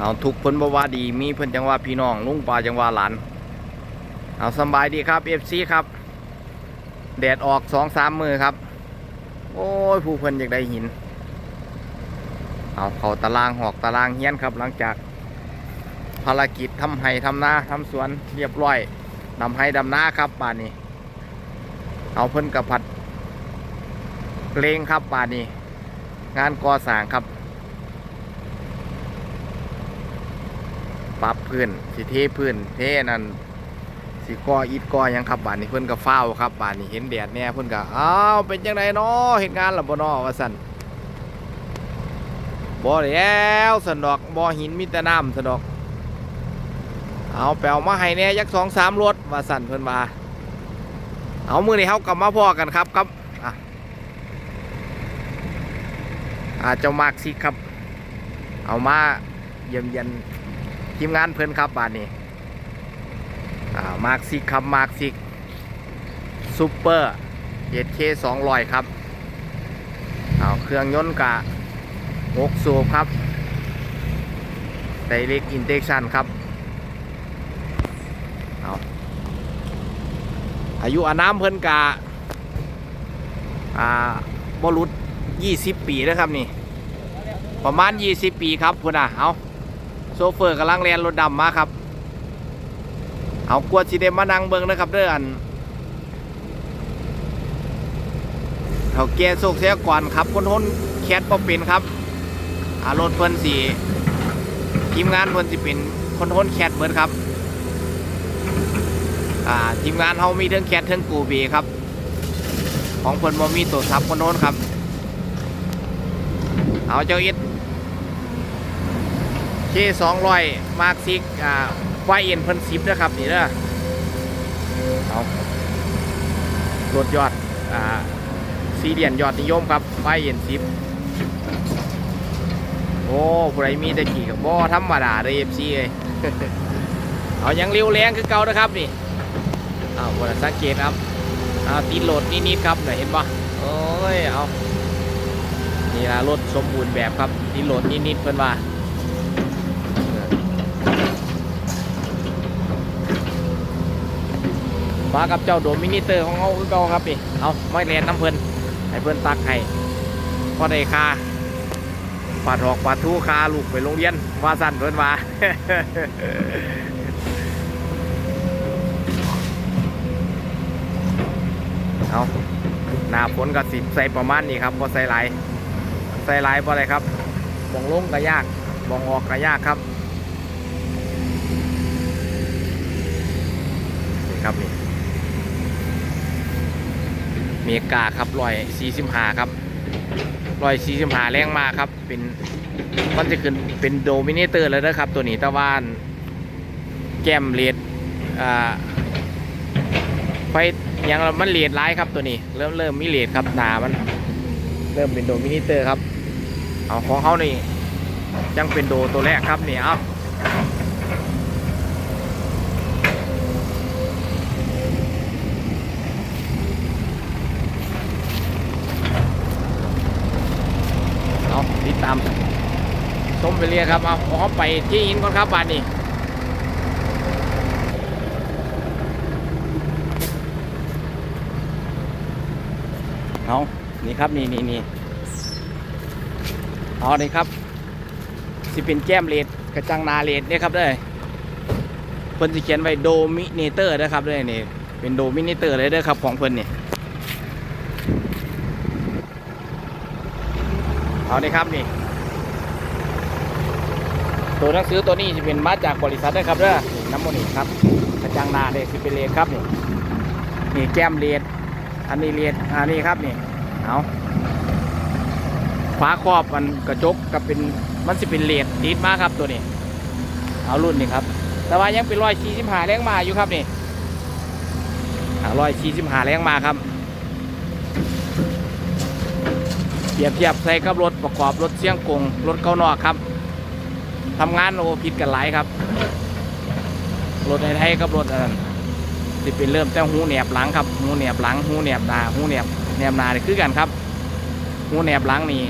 เอาทุกเพิ่นบ่ว่าดีมีเพิ่นจังว่าพี่น้องลุงป้าจังว่าหลานเอาสบายดีครับ FC ครับ แดดออกสองสามมือครับ โอ้ยผู้เพิ่นอยากได้หิน เอาเขาตารางหอกตารางเฮี้ยนครับ หลังจากภารกิจทำไห้ทำนาทำสวนเรียบร้อยดำไห้ดำนาครับป่านนี้ เอาเพิ่นกับผัดเพลงครับป่านนี้ งานก่อสร้างครับ ปรับพื้นสิเทพื้นเทนั่นสิก่ออิฐก่อยังครับบ้านนี้เพิ่นก็เฝ้าครับบ้านนี้เห็นแดดแน่เพิ่นก็อ้าวเป็นจังไดเนาะเฮ็ดงานล่ะบ่เนาะว่าซั่นบ่แล้วสนดอกบ่หินมีแต่น้ำสนดอก เอาแปลมาให้แน่ยักสองสามรถว่าสั่นเพิ่นมาเอามือนี้เฮากลับมาพอกันครับครับอะอาเจ้ามากสิครับ เอามาเยี่ยมเยียน ทีมงานเพิ่นครับบานนี้อามากซิกครับมากซิกซูเปอร์เอเคสองร้อยครับเอาเครื่องยนต์กะหกสูบครับไดเรกอินเ c ชันครับเอาอายุอาน้ำเพิ่นกะอ่าบรุษ20 ปีนะครับนี่ ประมาณ 20 ปีครับพุ่นอะเอา โซเฟอร์กำลังเรียนรถดำมาครับ เอากวดสีเดมานั่งเบิ้งนะครับเด้ออันเขาแก่โศกเสียก่อนครับคนทนแคทบ่เป็นครับอารถเพิ่นสีทีมงานเพิ่นสิเป็นคนทนแคทเบิดครับอ่าทีมงานเฮามีเทั้งแคทเทั้งกูบีครับ ของเพิ่นบ่มีตัวซับคนทนครับ เอาเจ้าอิด เคสองร้อยมาร์คซิกอ่าไฟเอ็นเพิ่นสิบนะครับนี่เด้อเอารถยอด อ่าซีเดียนยอดนิยมครับไฟเอ็นสิบโอ้ผู้ใดมีแต่ขี่กับบ่ธรรมดาเลยเอฟซีเลยเอายังเร็วแรงคือเก่านะครับนี่เอาบนสังเกตครับเอาตีโหลดนิดๆครับเห็นปะโอ้ยเอานี่ละรถสมบูรณ์แบบครับที่โหลดนิดๆเพิ่นว่า มากับเจ้าโดมินิเตอร์ของเขาคือเก่าครับนี่เอาไม่แลนน้ำเพลินให้เพลินตักให้พอได้คาปาดหอกปาดทูคาลูกไปโรงเรียนว่าสั่นเพิ่นว่าเอาหน้าฝนก็สิใส่ประมาณนี้ครับพอใส่หลายใส่ลายพราะอะไรครับบองลงก็ยากบองออกก็ยากครับนี่ครับนี่ เมกาครับรอยสี่สิบห้าครับรอยสี่สิบห้าแรงมากครับ เป็นมันจะขึ้นเป็นโดมิเนเตอร์แล้วนะครับ ตัวนี้ตะวันแก้มเลดอ่าไฟยังมันเลดร้ายครับตัวนี้เริ่มเริ่มมีเลดครับหนามัน เริ่มเป็นโดมินิเตอร์ครับเอาของเขานี่ยังเป็นโดตัวแรกครับนี่เอา ติดตามชมไปเรียครับเอาขอไปที่หินก่อนครับบานนี้เอานี่ครับนี่นี่นี่อ๋อนี่ครับสิเป็นแก้มเลดกระจังนาเลดเนี่ยครับเด้อเพิ่นสิเขียนไว้โดมิเนเตอร์นะครับเด้อนี่เป็นโดมิเนเตอร์เลยเด้อครับของเพิ่นนี่ เอานี่ครับนี่ ตัวหนังสือตัวนี้จะเป็นมาจากบริษัทนะครับเด้อนี่น้ำมันนี่ครับกระจังนาเลดสิเป็นเลดครับนี่นี่แก้มเลดอันนี้เลดอันนี้ครับนี่เอาฝาครอบมันกระจกกับเป็นมันจะเป็นเลดติดมากครับตัวนี้ เอารุ่นนี้ครับ แต่ว่ายังเป็นรอยชีสิมหาแรงมาอยู่ครับนี่รอยชีสิมหาแรงมาครับ เปรียบเทียบใส่กับรถประกอบรถเสียงกงรถเก้านอกครับทำงานโอผิดกันหลายครับรถในไทยกับรถอันนั้นที่เป็นเริ่มแต่หูแหนบหลังครับหูแหนบหลังหูแหนบหน้าหูแหนบแหนบหน้านี่คือกันครับหูแหนบหลังนี่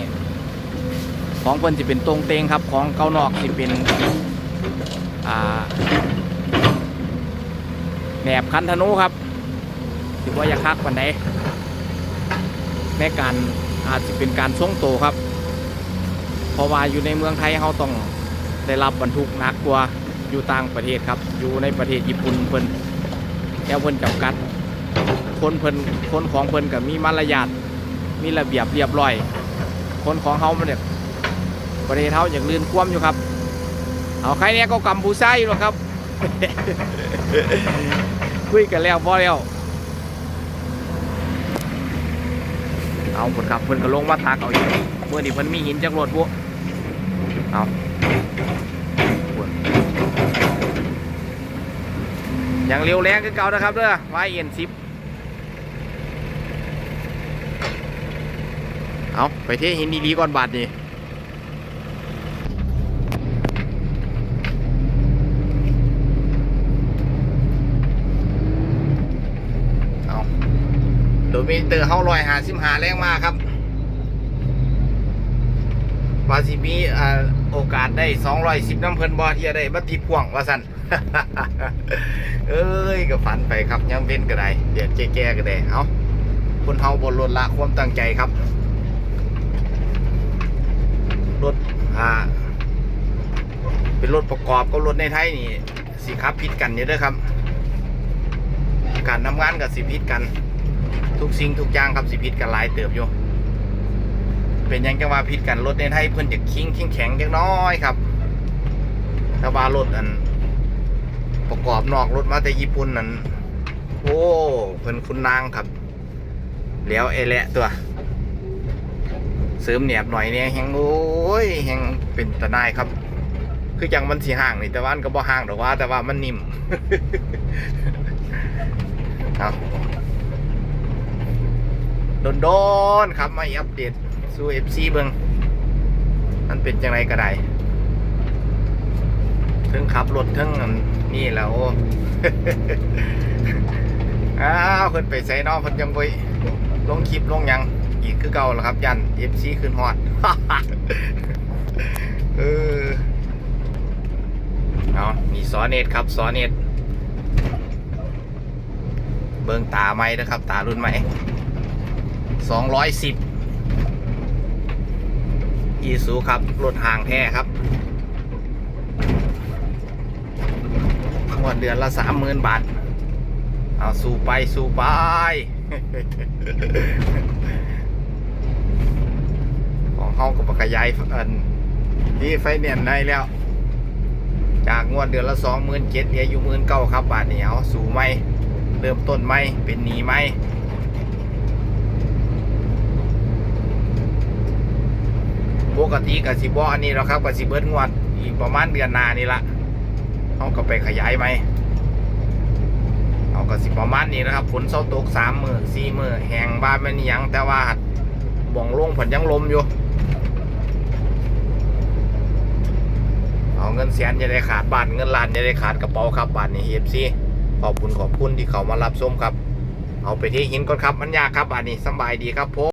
ของเพิ่นสิเป็นตรงเตงครับ ของเกานอกสิเป็นอ่าแหนบคันธนูครับถือว่าอยากคักปันใดในการ อาจจะเป็นการช่วงโตครับ เพราะว่าอยู่ในเมืองไทยเขาต้องได้รับบรรทุกหนักกว่าอยู่ต่างประเทศครับ อยู่ในประเทศญี่ปุ่นเพิ่นแนวเพิ่นจำกัด คนเพิ่นคนของเพิ่นกับมีมารยาทมีระเบียบเรียบร้อย คนของเขามันเนี่ยประเทศเขาอย่างลื่นคว่ำอยู่ครับ เอาใครเนี่ยก็กำผู้ใช้อยู่หรอกครับ คุยกันแล้วพอแล้ว เอาผลครับเพิ่นก็ลงมาทากเอาอีกเมื่อนี้เพิ่นมีหินจากรถบุเอาอย่างเร็วแรงก็เก่านะครับเด้อไว้เอ็นซิปเอาไปเทหินดีๆก่อนบาทนี่ โดมิเตอร์เฮาลอยหาสิมหาแรงมากครับว่าสิมีอโอกาสได้210น้ำเพิ่นบอที่จะได้บัติดพ่วงว่าสันเอ้ยก็ฝันไปครับยังเว้นก็ได้เดี๋ยวแก้ๆก็ได้เอาคนเฮาบนรถละความตั้งใจครับรถอ่าเป็นรถประกอบกับรถในไทยนี่สิครับพิดกันอยู่เด้อครับ การทำงานกับสิพิดกัน ทุกสิ่งทุกอย่างครับสิพิดกันหลายเติบอยู่เป็นยังจังว่าพิดกันรถในไทยเพิ่อนจะคิงแข็งแข็งจังน้อยครับถ้าว่ารถอัน ประกอบนอกรถมาแต่ญี่ปุ่นนั่นโอ้เพิ่นคุณนางครับแล้วเอแหละตัวเสริมเหนียบหน่อยเนี่ยแหงโอ้ยแหงเป็นตะนายครับ คือจังมันสีห่างนี่แต่ว่ามันก็บ่ห่างหรอกว่า แต่ว่ามันนิ่มเอา โดนๆครับมาอัปเดตสู่ FC เบิงมันเป็นจังไรก็ได้ถึงขับรถถึงนี่แหล้วอ้าวขึ้นไปใส่นอกเพิ่นยังไปลงคลิปลงยังอีกคือเก่าแล้วครับยัน FC ขึ้นฮอดเออเอานี่ซอเน็ตครับซอเน็ตเบิ่งตาไหมนะครับ ตารุ่นใหม่ สองร้อยสิบอีซูครับ รถห่างแท้ครับงวดเดือนละสามหมื่นบาท เอาสู้ไปสู้ไป ของเขาก็ปขยายอันนี่ไฟเนียนได้แล้ว จากงวดเดือนละสองหมื่นเจ็ดเหลืออยู่หมื่นเก้าครับบาทเนี้เอาสู่ไหมเริ่มต้นไหมเป็นหนีไหม ปกติกับสิบอันนี้เราครับกับสิเบิร์ดงวดอีกประมาณเดือนนานี่ละเขาก็ไปขยายไหมเอากับสิประมาณนี้นะครับฝนเศร้าตกสามมือสี่มือแห่งบ้านไม่นหยัง แต่ว่าบ่องลงผลยังลมอยู่ เอาเงินแสนจะได้ขาดบ้านเงินล้านจะได้ขาดกระเป๋าครับบ้านนี้เอฟซีขอบคุณขอบคุณที่เขามารับชมครับ เอาไปที่หินก่อนครับมันยากครับบ้านนี้สบายดีครับผม